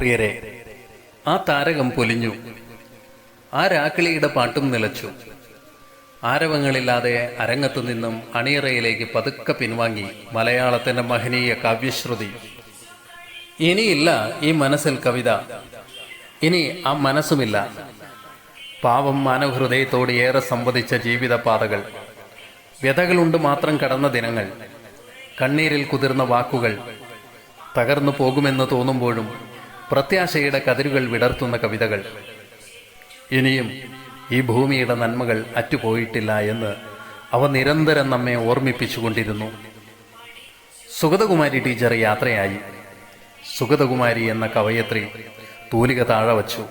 പ്രിയരെ ആ താരകം പൊലിഞ്ഞു. ആ രാക്കിളിയുടെ പാട്ടും നിലച്ചു. ആരവങ്ങളില്ലാതെ അരങ്ങത്തു നിന്നും അണിയറയിലേക്ക് പതുക്കെ പിൻവാങ്ങി മലയാളത്തിന്റെ മഹനീയ കാവ്യശ്രുതി. ഇനിയില്ല ഈ മനസ്സിൽ കവിത. ഇനി ആ മനസ്സുമില്ല. പാവം മാനവഹൃദയത്തോട് ഏറെ സംവദിച്ച ജീവിതപാതകൾ. വ്യതകളുണ്ട് മാത്രം കടന്ന ദിനങ്ങൾ. കണ്ണീരിൽ കുതിർന്ന വാക്കുകൾ. തകർന്നു പോകുമെന്ന് തോന്നുമ്പോഴും പ്രത്യാശയുടെ കതിരുകൾ വിടർത്തുന്ന കവിതകൾ. ഇനിയും ഈ ഭൂമിയുടെ നന്മകൾ അറ്റുപോയിട്ടില്ല എന്ന് അവ നിരന്തരം നമ്മെ ഓർമ്മിപ്പിച്ചുകൊണ്ടിരുന്നു. സുഗതകുമാരി ടീച്ചർ യാത്രയായി. സുഗതകുമാരി എന്ന കവയത്രി തൂലിക താഴെ വച്ചു.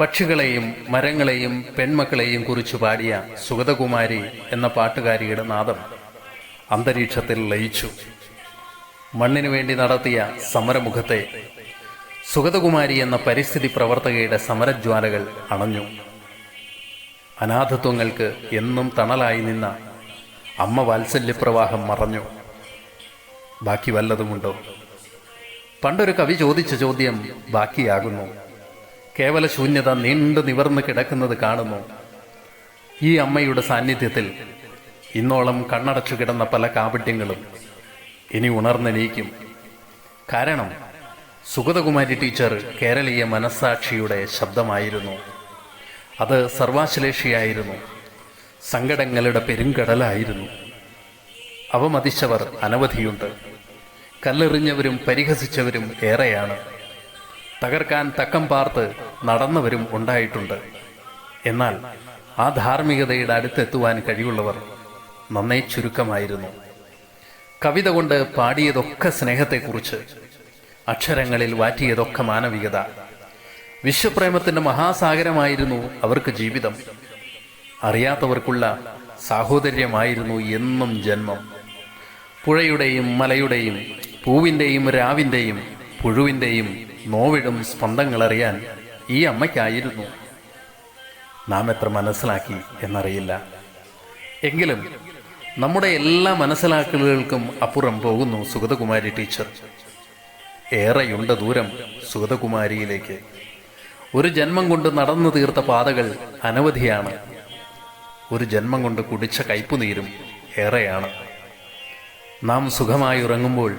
പക്ഷികളെയും മരങ്ങളെയും പെൺമക്കളെയും കുറിച്ച് പാടിയ സുഗതകുമാരി എന്ന പാട്ടുകാരിയുടെ നാദം അന്തരീക്ഷത്തിൽ ലയിച്ചു. മണ്ണിനു വേണ്ടി നടത്തിയ സമരമുഖത്തെ സുഗതകുമാരി എന്ന പരിസ്ഥിതി പ്രവർത്തകയുടെ സമരജ്വാലകൾ അണഞ്ഞു. അനാഥത്വങ്ങൾക്ക് എന്നും തണലായി നിന്ന അമ്മ വാത്സല്യപ്രവാഹം മറഞ്ഞു. ബാക്കി വല്ലതുമുണ്ടോ? പണ്ടൊരു കവി ചോദിച്ച ചോദ്യം ബാക്കിയാകുന്നു. കേവല ശൂന്യത നീണ്ടു നിവർന്നു കിടക്കുന്നത് കാണുന്നു. ഈ അമ്മയുടെ സാന്നിധ്യത്തിൽ ഇന്നോളം കണ്ണടച്ചു കിടന്ന പല കാപട്യങ്ങളും ഇനി ഉണർന്നെണീക്കും. കാരണം സുഗതകുമാരി ടീച്ചർ കേരളീയ മനസ്സാക്ഷിയുടെ ശബ്ദമായിരുന്നു. അത് സർവാശ്ലേഷിയായിരുന്നു. സങ്കടങ്ങളുടെ പെരുങ്കടലായിരുന്നു. അവമതിച്ചവർ അനവധിയുണ്ട്. കല്ലെറിഞ്ഞവരും പരിഹസിച്ചവരും ഏറെയാണ്. തകർക്കാൻ തക്കം പാർത്ത് നടന്നവരും ഉണ്ടായിട്ടുണ്ട്. എന്നാൽ ആ ധാർമ്മികതയുടെ അടുത്തെത്തുവാൻ കഴിവുള്ളവർ നന്നേ ചുരുക്കമായിരുന്നു. കവിത കൊണ്ട് പാടിയതൊക്കെ സ്നേഹത്തെക്കുറിച്ച് അക്ഷരങ്ങളിൽ വാറ്റിയതൊക്കെ മാനവികത. വിശ്വപ്രേമത്തിന്റെ മഹാസാഗരമായിരുന്നു അവർക്ക് ജീവിതം. അറിയാത്തവർക്കുള്ള സാഹോദര്യമായിരുന്നു എന്നും ജന്മം. പുഴയുടെയും മലയുടെയും പൂവിന്റെയും രാവിന്റെയും പുഴുവിന്റെയും നോവിടും സ്പന്ദങ്ങളറിയാൻ ഈ അമ്മയ്ക്കായിരുന്നു. നാം എത്ര മനസ്സിലാക്കി എന്നറിയില്ല. എങ്കിലും നമ്മുടെ എല്ലാ മനസ്സിലാക്കലുകൾക്കും അപ്പുറം പോകുന്നു സുഗതകുമാരി ടീച്ചർ. ഏറെയുണ്ട് ദൂരം സുഗതകുമാരിയിലേക്ക്. ഒരു ജന്മം കൊണ്ട് നടന്നു തീർത്ത പാതകൾ അനവധിയാണ്. ഒരു ജന്മം കൊണ്ട് കുടിച്ച കയ്പുനീരും ഏറെയാണ്. നാം സുഖമായി ഉറങ്ങുമ്പോൾ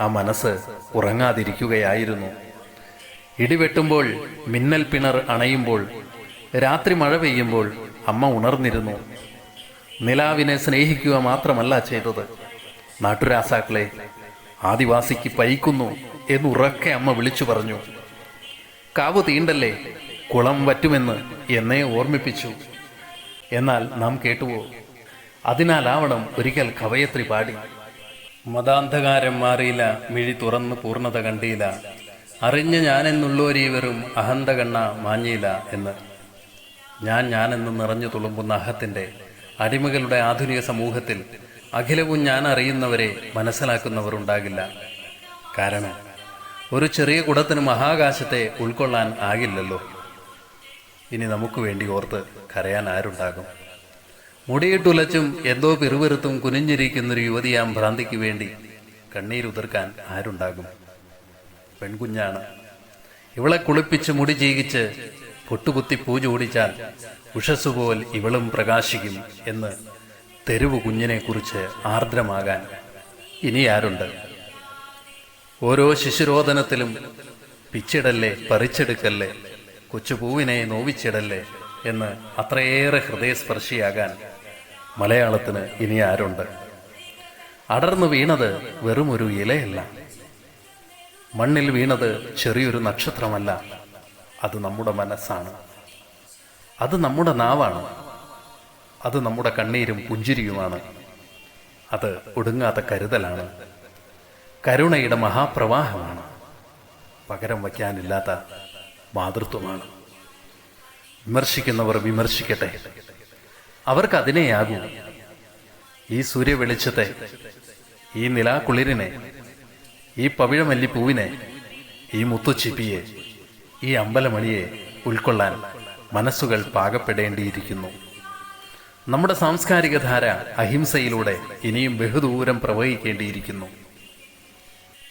ആ മനസ്സ് ഉറങ്ങാതിരിക്കുകയായിരുന്നു. ഇടിവെട്ടുമ്പോൾ മിന്നൽ പിണർ അണയുമ്പോൾ രാത്രി മഴ പെയ്യുമ്പോൾ അമ്മ ഉണർന്നിരുന്നു. നിലാവിനെ സ്നേഹിക്കുക മാത്രമല്ല ചെയ്തത്. നാട്ടുരാസാക്കളെ ആദിവാസിക്ക് പൈക്കുന്നു എന്നുറക്കെ അമ്മ വിളിച്ചു പറഞ്ഞു. കാവ് തീണ്ടല്ലേ? കുളം വറ്റുമെന്ന് എന്നെ ഓർമ്മിപ്പിച്ചു. എന്നാൽ നാം കേട്ടുവോ? അതിനാലാവണം ഒരിക്കൽ കവയത്രി പാടി. മതാന്ധകാരം മാറിയില്ല മിഴി തുറന്ന് പൂർണത കണ്ടില്ല അറിഞ്ഞ ഞാനെന്നുള്ളോരീ വെറും അഹന്ത കണ്ണ മാഞ്ഞില്ല എന്ന്. ഞാൻ ഞാനെന്ന് നിറഞ്ഞു തുളുമ്പുന്ന അഹത്തിന്റെ അടിമകളുടെ ആധുനിക സമൂഹത്തിൽ അഖിലവും ഞാൻ അറിയുന്നവരെ മനസ്സിലാക്കുന്നവർ ഉണ്ടാകില്ല കാരണം ഒരു ചെറിയ കുടത്തിന് മഹാകാശത്തെ ഉൾക്കൊള്ളാൻ ആകില്ലല്ലോ. ഇനി നമുക്ക് വേണ്ടി ഓർത്ത് കരയാൻ ആരുണ്ടാകും? മുടിയിട്ടുലച്ചും എന്തോ പിറുപിറുത്തും കുനിഞ്ഞിരിക്കുന്നൊരു യുവതിയാം ഭ്രാന്തിക്ക് വേണ്ടി കണ്ണീരുതിർക്കാൻ ആരുണ്ടാകും? പെൺകുഞ്ഞാണ്. ഇവളെ കുളിപ്പിച്ച് മുടി ചീകിച്ച് പൊട്ടുകുത്തി പൂജ ഓടിച്ചാൽ ഉഷസ്സുപോൽ ഇവളും പ്രകാശിക്കും എന്ന് തെരുവ് കുഞ്ഞിനെ കുറിച്ച് ആർദ്രമാകാൻ ഇനി ആരുണ്ട്? ഓരോ ശിശുരോധനത്തിലും പിച്ചിടല്ലേ പറിച്ചെടുക്കല്ലേ കൊച്ചുപൂവിനെ നോവിച്ചിടല്ലേ എന്ന് അത്രയേറെ ഹൃദയസ്പർശിയാകാൻ മലയാളത്തിന് ഇനി ആരുണ്ട്? അടർന്നു വീണത് വെറുമൊരു ഇലയല്ല. മണ്ണിൽ വീണത് ചെറിയൊരു നക്ഷത്രമല്ല. അത് നമ്മുടെ മനസ്സാണ്. അത് നമ്മുടെ നാവാണ്. അത് നമ്മുടെ കണ്ണീരും പുഞ്ചിരിയുമാണ്. അത് ഒടുങ്ങാത്ത കരുതലാണ്. കരുണയുടെ മഹാപ്രവാഹമാണ്. പകരം വയ്ക്കാനില്ലാത്ത മാതൃത്വമാണ്. വിമർശിക്കുന്നവർ വിമർശിക്കട്ടെ. അവർക്ക് അതിനെയാകൂ ഈ സൂര്യവെളിച്ചത്തെ ഈ നിലാക്കുളിരിനെ ഈ പവിഴമല്ലിപ്പൂവിനെ ഈ മുത്തുച്ചിപ്പിയെ ഈ അമ്പലമണിയെ ഉൾക്കൊള്ളാൻ മനസ്സുകൾ പാകപ്പെടേണ്ടിയിരിക്കുന്നു. നമ്മുടെ സാംസ്കാരിക ധാര അഹിംസയിലൂടെ ഇനിയും ബഹുദൂരം പ്രവഹിക്കേണ്ടിയിരിക്കുന്നു.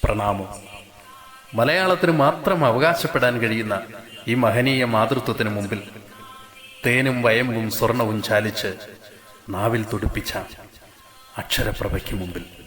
പ്രണാമം. മലയാളത്തിന് മാത്രം അവകാശപ്പെടാൻ കഴിയുന്ന ഈ മഹനീയ മാതൃത്വത്തിന് മുമ്പിൽ തേനും വയമ്പും സ്വർണവും ചാലിച്ച് നാവിൽ തുടിപ്പിച്ച അക്ഷരപ്രഭയ്ക്ക് മുമ്പിൽ.